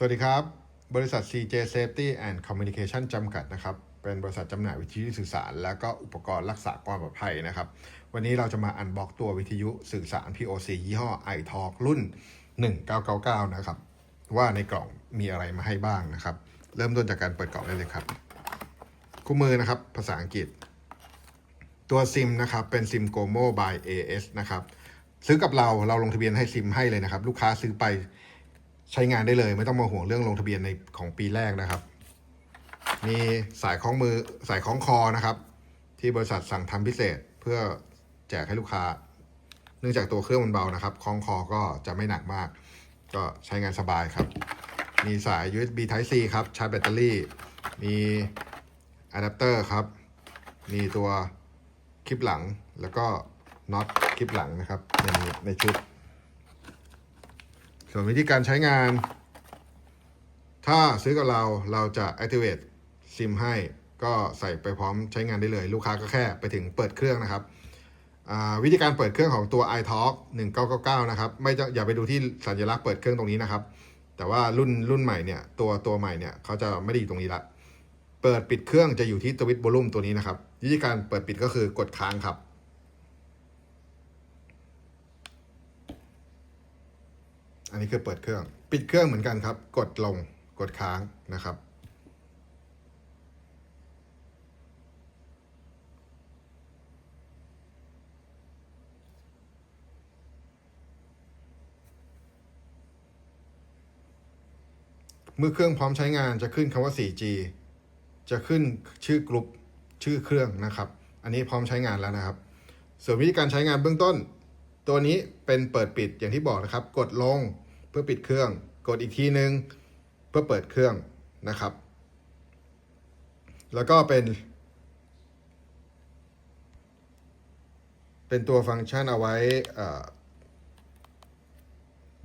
สวัสดีครับ บริษัท CJ Safety and Communication จำกัดนะครับ เป็นบริษัทจำหน่ายวิทยุสื่อสาร และก็อุปกรณ์รักษาความปลอดภัยนะครับ วันนี้เราจะมาอันบ็อกตัววิทยุสื่อสาร POC ยี่ห้อ iTalk รุ่น 1999 นะครับ ว่าในกล่องมีอะไรมาให้บ้างนะครับ เริ่มต้นจากการเปิดกล่องได้เลยครับ คู่มือนะครับ ภาษาอังกฤษ ตัวซิมนะครับ เป็นซิม Gomo by AS นะครับ ซื้อกับเรา เราลงทะเบียนให้ซิมให้เลยนะครับ ลูกค้าซื้อไป ใช้งานได้เลย ไม่ต้องมาห่วงเรื่องลงทะเบียนในของปีแรกนะครับ มีสายคล้องมือสายคล้องคอนะครับ ที่บริษัทสั่งทำพิเศษเพื่อแจกให้ลูกค้า เนื่องจากตัวเครื่องมันเบานะครับคล้องคอก็จะไม่หนักมาก ก็ใช้งานสบายครับ มีสาย USB Type C ครับชาร์จแบตเตอรี่ มีอะแดปเตอร์ครับ มีตัวคลิปหลังแล้วก็น็อตคลิปหลังนะครับในในชุด ส่วนวิธีการใช้งาน ถ้าซื้อกับเราเราจะ activate ซิมให้ก็ใส่ไปพร้อมใช้งานได้เลย ลูกค้าก็แค่ไปถึงเปิดเครื่องนะครับอ่าวิธีการเปิดเครื่องของตัว iTalk 1999 นะครับ ไม่จะอย่าไปดูที่สัญลักษณ์เปิดเครื่องตรงนี้นะครับ แต่ว่ารุ่นรุ่นใหม่เนี่ยตัวตัวใหม่เนี่ยเขาจะไม่ได้อยู่ตรงนี้ละเปิดปิดเครื่องจะอยู่ที่สวิตช์ o อลุ่มตัวนี้นะครับ วิธีการเปิดปิดก็คือกดค้างครับ อันนี้คือเปิดเครื่อง ปิดเครื่องเหมือนกันครับ กดลง กดค้างนะครับ เมื่อเครื่องพร้อมใช้งานจะขึ้นคำว่า 4G จะขึ้นชื่อกลุ่มชื่อเครื่องนะครับ อันนี้พร้อมใช้งานแล้วนะครับ ส่วนวิธีการใช้งานเบื้องต้น ตัวนี้เป็นเปิดปิดอย่างที่บอกนะครับ กดลงเพื่อปิดเครื่อง กดอีกทีนึงเพื่อเปิดเครื่องนะครับ แล้วก็เป็น เป็นตัวฟังก์ชันเอาไว้เอ่อ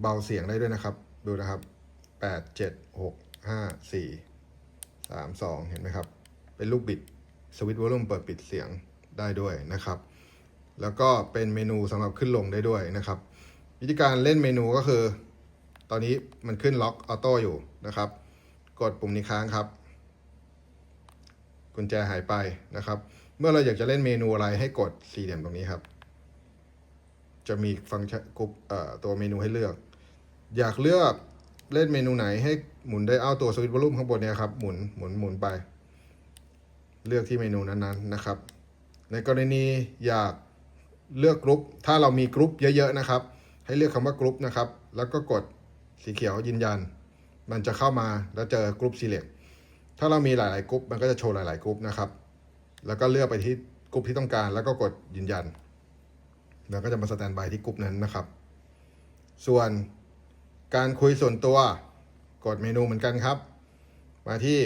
เบาเสียงได้ด้วยนะครับ ดูนะครับ 8 7 6 5 4 3 2 เห็นไหมครับ เป็นลูกบิดสวิตช์วอลลุ่มเปิดปิดเสียงได้ด้วยนะครับ แล้วก็เป็นเมนูสำหรับขึ้นลงได้ด้วยนะครับ วิธีการเล่นเมนูก็คือ ตอนนี้มันขึ้นล็อกออโต้อยู่นะครับ กดปุ่มนี้ค้างครับ กุญแจหายไปนะครับ เมื่อเราอยากจะเล่นเมนูอะไรให้กดสี่เหลี่ยมตรงนี้ครับ จะมีฟังก์ชันกรุ๊ปตัวเมนูให้เลือก อยากเลือกเล่นเมนูไหนให้หมุนได้เอาตัวสวิตช์วอลลุ่มข้างบนเนี่ยครับหมุนหมุนหมุนไป เลือกที่เมนูนั้นๆนะครับ ในกรณีอยาก เลือกกรุ๊ป ถ้าเรามีกรุ๊ปเยอะๆนะครับ ให้เลือกคำว่ากรุ๊ปนะครับ แล้วก็กดสีเขียวยืนยัน มันจะเข้ามาแล้วเจอกรุ๊ป select ถ้าเรามีหลายๆกรุ๊ปมันก็จะโชว์หลายๆกรุ๊ปนะครับ แล้วก็เลือกไปที่กรุ๊ปที่ต้องการ แล้วก็กดยืนยัน แล้วก็จะมาสแตนบายที่กรุ๊ปนั้นนะครับ ส่วนการคุยส่วนตัวกดเมนูเหมือนกันครับ มาที่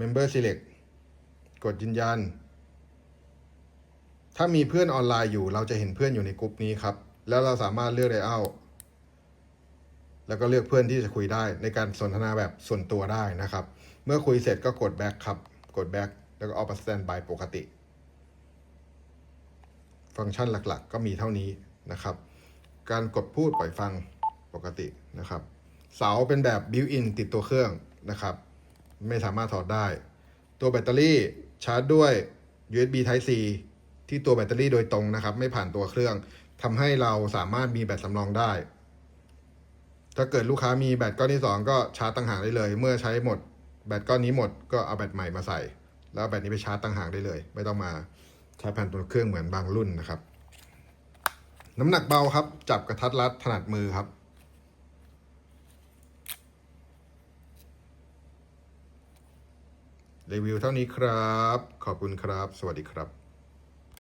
Member Select กดยืนยัน ถ้ามีเพื่อนออนไลน์อยู่เราจะเห็นเพื่อนอยู่ในกลุ่มนี้ครับ แล้วเราสามารถเลือกไดเอาแล้วก็เลือกเพื่อนที่จะคุยได้ในการสนทนาแบบส่วนตัวได้นะครับ เมื่อคุยเสร็จก็กด back ครับ กด back แล้วก็เอาไป stand by ปกติ ฟังก์ชันหลักๆ ก็มีเท่านี้นะครับ การกดพูดปล่อยฟังปกตินะครับ เสาเป็นแบบ built in ติดตัวเครื่องนะครับไม่สามารถถอดได้ ตัวแบตเตอรี่ชาร์จด้วย USB Type C ที่ตัวแบตเตอรี่โดยตรงนะครับ ไม่ผ่านตัวเครื่องทำให้เราสามารถมีแบตสำรองได้ ถ้าเกิดลูกค้ามีแบตก้อนที่ 2 ก็ชาร์จต่างหากได้เลย เมื่อใช้หมดแบตก้อนนี้หมดก็เอาแบตใหม่มาใส่ แล้วเอาแบตนี้ไปชาร์จต่างหากได้เลย ไม่ต้องมาใช้ผ่านตัวเครื่องเหมือนบางรุ่นนะครับ น้ำหนักเบาครับ จับกระทัดรัดถนัดมือครับ รีวิวเท่านี้ครับ ขอบคุณครับ สวัสดีครับ